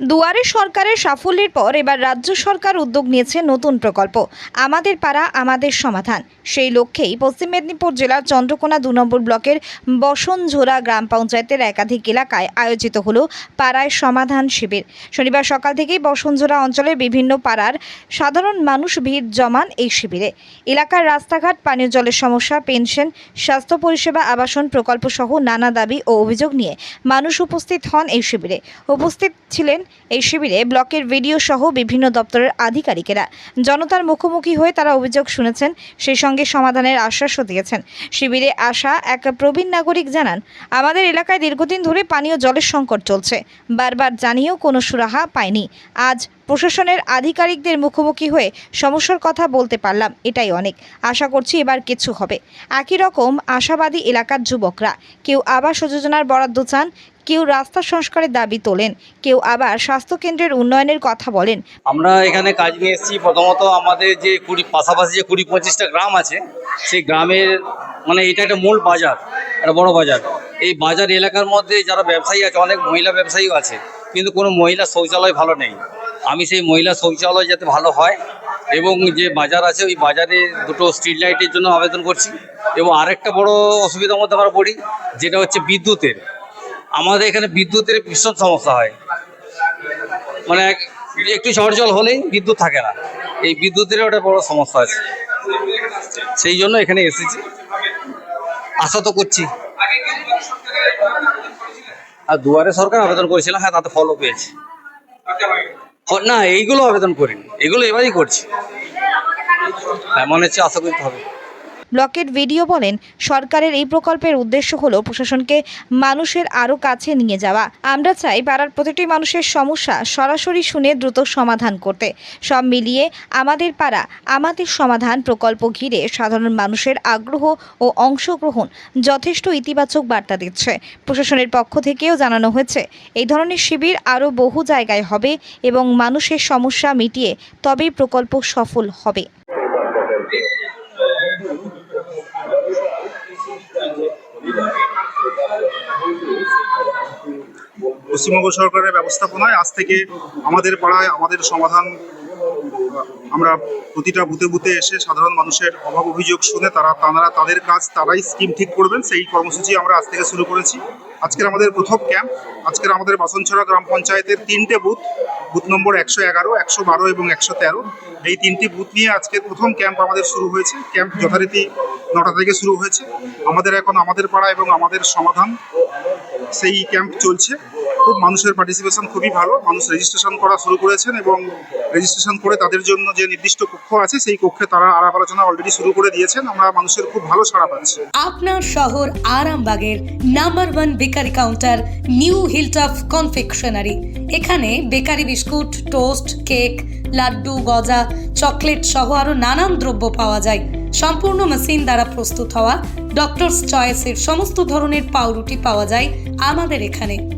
দুয়ারে সরকারের সাফল্যের পর এবার রাজ্য সরকার উদ্যোগ নিয়েছে নতুন প্রকল্প। আমাদের পাড়া, আমাদের সমাধান। সেই লক্ষ্যেই পশ্চিম মেদিনীপুর জেলার চন্দ্রকোনা দু নম্বর ব্লকের বসনঝোড়া গ্রাম পঞ্চায়েতের একাধিক এলাকায় আয়োজিত হলো পাড়ায় সমাধান শিবির। শনিবার সকাল থেকেই বসনঝোড়া অঞ্চলের বিভিন্ন পাড়ার সাধারণ মানুষ ভিড় জমান এই শিবিরে। এলাকার রাস্তাঘাট, পানীয় জলের সমস্যা, পেনশন, স্বাস্থ্য পরিষেবা, আবাসন প্রকল্প সহ নানা দাবি ও অভিযোগ নিয়ে মানুষ উপস্থিত হন এই শিবিরে। উপস্থিত ছিলেন এই শিবিরে ব্লকের ভিডিও সহ বিভিন্ন দপ্তরের আধিকারিকেরা। জনতার মুখোমুখি হয়ে তারা অভিযোগ শুনেছেন, সেই সঙ্গে সমাধানের আশ্বাসও দিয়েছেন। শিবিরে আসা এক প্রবীণ নাগরিক জানান, আমাদের এলাকায় দীর্ঘদিন ধরে পানীয় জলের সংকট চলছে। বারবার জানিয়েও কোনো সুরাহা পায়নি আজ প্রশাসনের আধিকারিকদের মুখোমুখি হয়ে সমস্যার কথা বলতে পারলাম, এটাই অনেক। আশা করছি এবার কিছু হবে। একই রকম আশাবাদী এলাকার যুবকরা, কেউ আবাস যোজনার বরাদ্দ চান কেউ রাস্তা সংস্কারের দাবি তোলেন, কেউ আবার স্বাস্থ্যকেন্দ্রের উন্নয়নের কথা বলেন। আমরা এখানে কাজ নিয়ে এসেছি, প্রথমত আমাদের যে কুড়ি, পাশাপাশি যে কুড়ি পঁচিশটা গ্রাম আছে, সেই গ্রামের মানে এটা একটা মূল বাজার, একটা বড় বাজার। এই বাজার এলাকার মধ্যে যারা ব্যবসায়ী আছে, অনেক মহিলা ব্যবসায়ীও আছে, কিন্তু কোনো মহিলা শৌচালয় ভালো নেই। আমি সেই মহিলা শৌচালয় যাতে ভালো হয়, এবং যে বাজার আছে, ওই বাজারে দুটো স্ট্রিট লাইটের জন্য আবেদন করছি, এবং আরেকটা বড় অসুবিধার মধ্যে আমরা পড়ি, যেটা হচ্ছে বিদ্যুতের। আমাদের এখানে বিদ্যুতের ভীষণ সমস্যা হয়। মানে একটু ঝড় জল হলেই বিদ্যুৎ থাকে না। এই বিদ্যুতের একটা বড় সমস্যা আছে। সেই জন্য এখানে এসেছি। আশা তো করছি। আর দুয়ারে সরকার আবেদন করেছিলাম হ্যাঁ তাতে ফলও পেয়েছি। না, এইগুলো আবেদন করিনি। এগুলো এবারই করছি। হ্যাঁ মনে হচ্ছে, আশা করতে হবে। ব্লকের ভিডিও বলেন, সরকারের এই প্রকল্পের উদ্দেশ্য হলো প্রশাসনকে মানুষের আরও কাছে নিয়ে যাওয়া। আমরা চাই পাড়ার প্রতিটি মানুষের সমস্যা সরাসরি শুনে দ্রুত সমাধান করতে। সব মিলিয়ে আমাদের পাড়া, আমাদের সমাধান প্রকল্প ঘিরে সাধারণ মানুষের আগ্রহ ও অংশগ্রহণ যথেষ্ট ইতিবাচক বার্তা দিচ্ছে। প্রশাসনের পক্ষ থেকেও জানানো হয়েছে, এই ধরনের শিবির আরও বহু জায়গায় হবে এবং মানুষের সমস্যা মিটিয়ে তবেই প্রকল্প সফল হবে। পশ্চিমবঙ্গ সরকারের ব্যবস্থাপনায় আজ থেকে আমাদের পাড়ায় আমাদের সমাধান, আমরা প্রতিটা বুথে বুথে এসে সাধারণ মানুষের অভাব অভিযোগ শুনে তারা তারা তাদের কাজ, তারাই স্কিম ঠিক করবেন, সেই কর্মসূচি আমরা আজ থেকে শুরু করেছি। আজকের আমাদের প্রথম ক্যাম্প আজকের আমাদের বাসনছড়া গ্রাম পঞ্চায়েতের তিনটে বুথ বুথ নম্বর একশো এগারো, একশো বারো এবং একশো তেরো। এই তিনটি বুথ নিয়ে আজকের প্রথম ক্যাম্প আমাদের শুরু হয়েছে। ক্যাম্প যথারীতি নটা থেকে শুরু হয়েছে। আমাদের এখন আমাদের পাড়া এবং আমাদের সমাধান, সেই ক্যাম্প চলছে। খুব মানুষের পার্টিসিপেশন খুবই ভালো। মানুষ রেজিস্ট্রেশন করা শুরু করেছেন এবং রেজিস্ট্রেশন করে তাদের জন্য যে নির্দিষ্ট কক্ষ আছে, সেই কক্ষে তারা আলাপ আলোচনা অলরেডি শুরু করে দিয়েছেন। আমরা মানুষের খুব ভালো সাড়া পাচ্ছি। আপনার শহর আরামবাগের number one bakery counter new Hilltop confectionery. এখানে bakery biscuit, toast, cake, laddu, গজা, চকলেট সহ আরও নানান দ্রব্য পাওয়া যায়। সম্পূর্ণ মেশিন দ্বারা প্রস্তুত হওয়া ডক্টরস চয়েসের সমস্ত ধরনের পাউরুটি পাওয়া যায় আমাদের এখানে।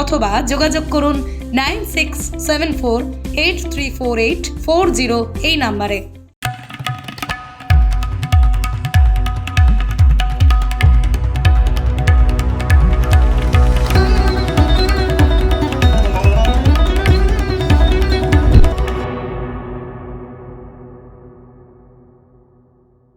অথবা যোগাযোগ করুন nine six seven four eight three four eight four zero এই নাম্বারে।